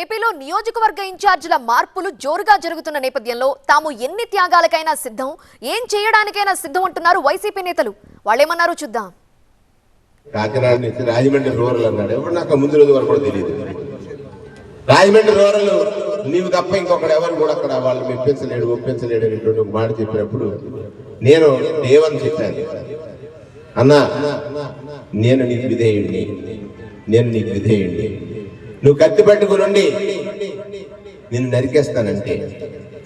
ఏపీలో నియోజకవర్గ ఇన్ఛార్జీల మార్పులు జోరుగా జరుగుతున్న నేపథ్యంలో తాము ఎన్ని త్యాగాలకైనా సిద్ధం ఏం చేయడానికైనా సిద్ధం అంటున్నారు వైసీపీ నేతలు. వాళ్ళేమన్నారు చూద్దాం. కాకినాడ రాజమండ్రి రూరల్ అన్నాడు. ఎవరు నాకు ముందు రోజు వరకు కూడా తెలియదు. రాజమండ్రి రూరల్ నీవు తప్ప ఇంకొకడు ఎవరు కూడా అక్కడ వాళ్ళు మెప్పించలేడు ఒప్పించలేడు అనేటువంటి ఒక మాట చెప్పినప్పుడు నేను దేవని చెప్పాను. అన్నా నేను నీకు విధేయుడిని నేను నీకు విధేయుడిని నువ్వు కత్తి పట్టుకునుండి నేను నరికేస్తానంటే.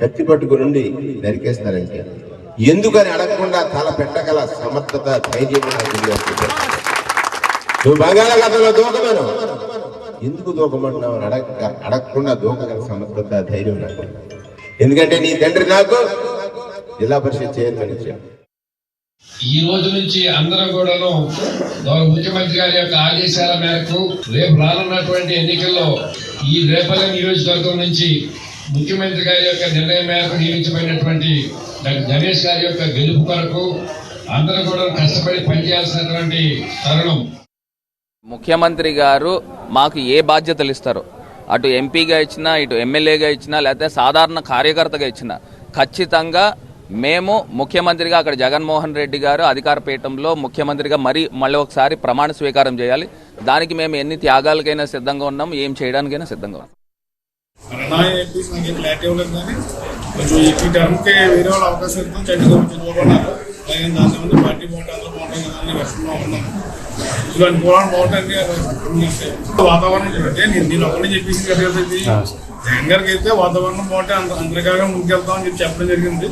కత్తి పట్టుకునుండి నరికేస్తానంటే. ఎందుకని అడగకుండా తల పెట్టగల సమర్థత ధైర్యం నువ్వు బంగాళాఖాతంలో దూకమను. ఎందుకు దూకమంటున్నావు అని అడగ అడగకుండా దూకగల సమర్థత ధైర్యం నాకు. ఎందుకంటే నీ తండ్రి నాకు జిల్లా పరిషత్ చైర్మన్ ఇచ్చాడు. ఈ రోజు నుంచి అందరం కూడాను గౌరవ ముఖ్యమంత్రి గారి యొక్క ఆదేశాల మేరకు రేపు రానున్నటువంటి ఎన్నికల్లో ఈ రేపల్లె నియోజకవర్గం నుంచి ముఖ్యమంత్రి గారి యొక్క నిర్ణయం మేరకు నియమించబడినటువంటి డాక్టర్ గణేష్ గారి యొక్క గెలుపు కొరకు అందరం కూడా కష్టపడి పనిచేయాల్సినటువంటి తరుణం. ముఖ్యమంత్రి గారు మాకు ఏ బాధ్యతలు ఇస్తారు? అటు ఎంపీగా ఇచ్చినా ఇటు ఎమ్మెల్యేగా ఇచ్చినా లేకపోతే సాధారణ కార్యకర్తగా ఇచ్చినా ఖచ్చితంగా మేము ముఖ్యమంత్రిగా అక్కడ జగన్మోహన్ రెడ్డి గారు అధికార పీఠంలో ముఖ్యమంత్రిగా మరీ మళ్ళీ ఒకసారి ప్రమాణ స్వీకారం చేయాలి. దానికి మేము ఎన్ని త్యాగాలకైనా సిద్ధంగా ఉన్నాం ఏం చేయడానికైనా సిద్ధంగా ఉన్నాం. నా ఎంపీస్ నాకు ఏం క్లారిటీ ఇవ్వలేదు కానీ కొంచెం ఈ టర్మ్కి వేరే వాళ్ళు అవకాశం ఇస్తాం. చంద్రబాబు చంద్రబాబు ఉన్నారు. అలాగే దాని ముందు పార్టీ బాగుంటుంది అందరూ బాగుంటుంది కదా అని వెస్ట్లో ఉన్నాం ఇప్పుడు అనుకోవడం బాగుంటుంది అది వాతావరణం అంటే నేను నేను ఒకటే చెప్పేసి కదా ఇది జగన్ గారికి అయితే వాతావరణం బాగుంటే అందరికాగా ముందుకెళ్తామని చెప్పి చెప్పడం జరిగింది.